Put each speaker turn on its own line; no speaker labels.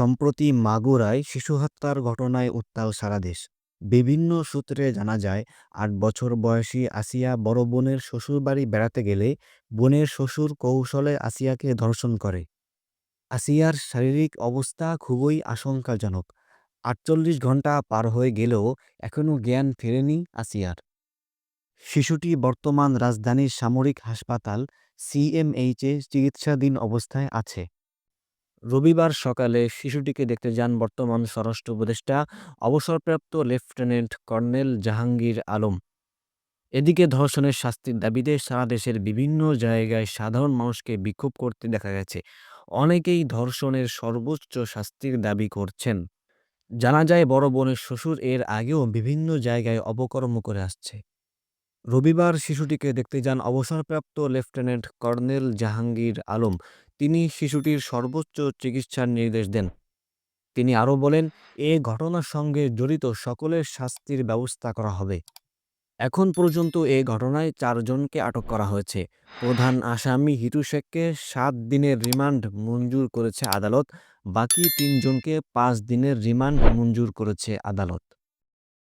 সম্প্রতি মাগুরায় শিশু হত্যার ঘটনায় উত্তাল সারা দেশ। বিভিন্ন সূত্রে জানা যায়, আট বছর বয়সী আসিয়া বড় বোনের শ্বশুরবাড়ি বেড়াতে গেলে বোনের শ্বশুর কৌশলে আসিয়াকে ধর্ষণ করে। আসিয়ার শারীরিক অবস্থা খুবই আশঙ্কাজনক। আটচল্লিশ ঘণ্টা পার হয়ে গেলেও এখনও জ্ঞান ফেরেনি আসিয়ার। শিশুটি বর্তমান রাজধানীর সামরিক হাসপাতাল সিএমএইচে চিকিৎসাধীন অবস্থায় আছে। রবিবার সকালে শিশুটিকে দেখতে যান বর্তমান স্বরাষ্ট্র উপদেষ্টা, অবসরপ্রাপ্ত লেফটেন্যান্ট কর্নেল জাহাঙ্গীর আলম। এদিকে ধর্ষণের শাস্তির দাবিতে সারা দেশের বিভিন্ন জায়গায় সাধারণ মানুষকে বিক্ষোভ করতে দেখা গেছে। অনেকেই ধর্ষণের সর্বোচ্চ শাস্তির দাবি করছেন। জানা যায়, বড় বোনের শ্বশুর এর আগেও বিভিন্ন জায়গায় অপকর্ম করে আসছে। রবিবার শিশুটিকে দেখতে যান অবসরপ্রাপ্ত লেফটেন্যান্ট কর্নেল জাহাঙ্গীর আলম। তিনি শিশুটির সর্বোচ্চ চিকিৎসার নির্দেশ দেন। তিনি আরও বলেন, এ ঘটনার সঙ্গে জড়িত সকলের শাস্তির ব্যবস্থা করা হবে। এখন পর্যন্ত এ ঘটনায় চারজনকে আটক করা হয়েছে। প্রধান আসামি হিটু শেখকে সাত দিনের রিমান্ড মঞ্জুর করেছে আদালত, বাকি তিনজনকে পাঁচ দিনের রিমান্ড মঞ্জুর করেছে আদালত।